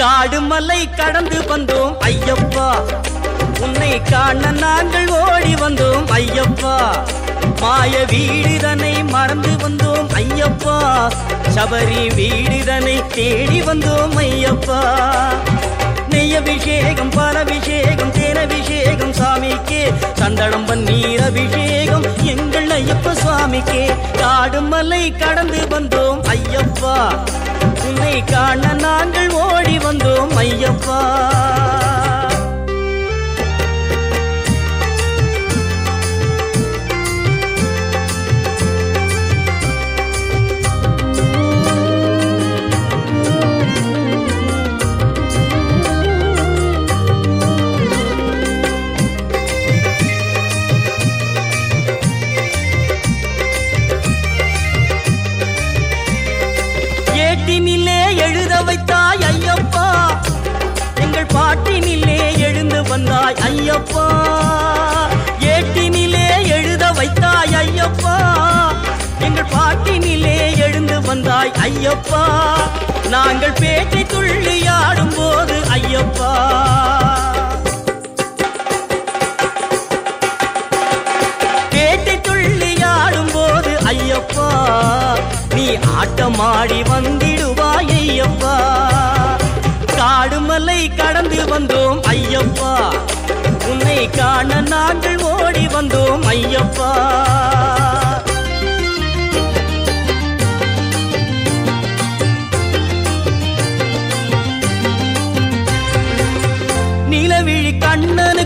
காடு மலை கடந்து வந்தோம். ஐயப்பா உன்னை காண நாங்கள் ஓடி வந்தோம். ஐயப்பா மாய வீடுதனை மறந்து வந்தோம். ஐயப்பா சபரி வீடுதனை தேடி வந்தோம். ஐயப்பா நெய்யபிஷேகம் பாலபிஷேகம் தேனபிஷேகம் சாமிக்கே. சந்தனம் பன்னீர் அபிஷேகம் எங்கள் ஐயப்ப சுவாமிக்கே. காடு மலை கடந்து வந்தோம். ஐயப்பா உன்னை காண நாங்கள் ஐயப்பா ஐயப்பா. ஏட்டினிலே எழுத வைத்தாய் ஐயப்பா. எங்கள் பாட்டினிலே எழுந்து வந்தாய் ஐயப்பா. நாங்கள் பேட்டை துள்ளி ஆடும் போது ஐயப்பா. பேட்டை துள்ளி ஆடும் போது ஐயப்பா. நீ ஆட்டமாடி வந்திடுவாய் ஐயப்பா. காடுமலை கடந்து வந்தோம் ஐயப்பா. உன்னை காண நாங்கள் ஓடி வந்தோம் ஐயப்பா. நிலவிழி கண்ணனு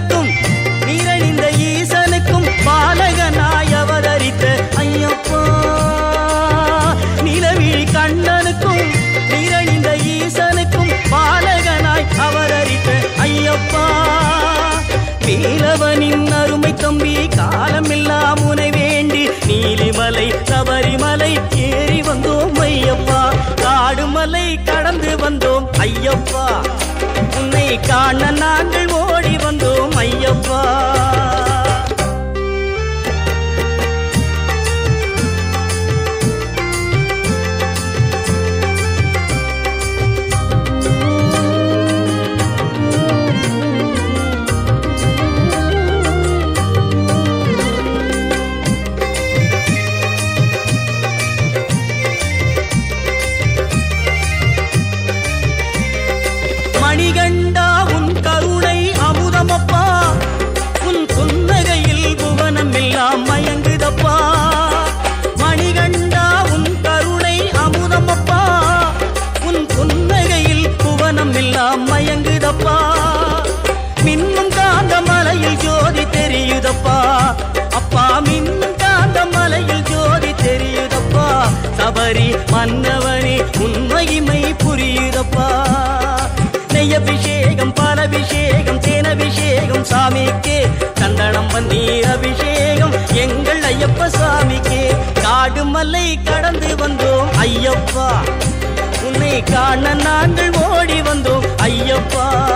ஐயப்பா. உன்னை காண நாங்கள் ஓடி வந்தோம் ஐயப்பா. மணிகண்டா உன் கருணை அமுதமப்பா. உன் புன்னகையில் புவனம் எல்லாம் மயங்குதப்பா மணிகண்டா உன் கருணை அமுதமப்பா. உன் புன்னகையில் புவனம் எல்லாம் மயங்குதப்பா. மின்னும் காந்த மலையில் ஜோதி தெரியுதப்பா. அப்பா மின்னும் காந்த மலையில் ஜோதி தெரியுதப்பா. சபரி மன்ன நெய்யபிஷேகம் பாலபிஷேகம் தேனபிஷேகம் சாமிக்கே. சந்தனம் பன்னீர் அபிஷேகம் எங்கள் ஐயப்ப சாமிக்கே. காடு மலை கடந்து வந்தோம் ஐயப்பா. உன்னை காண நாங்கள் ஓடி வந்தோம் ஐயப்பா.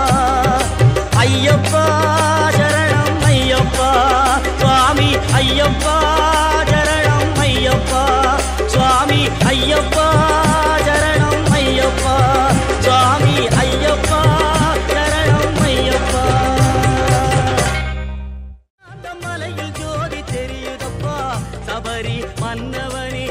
அவரி மன்னவனே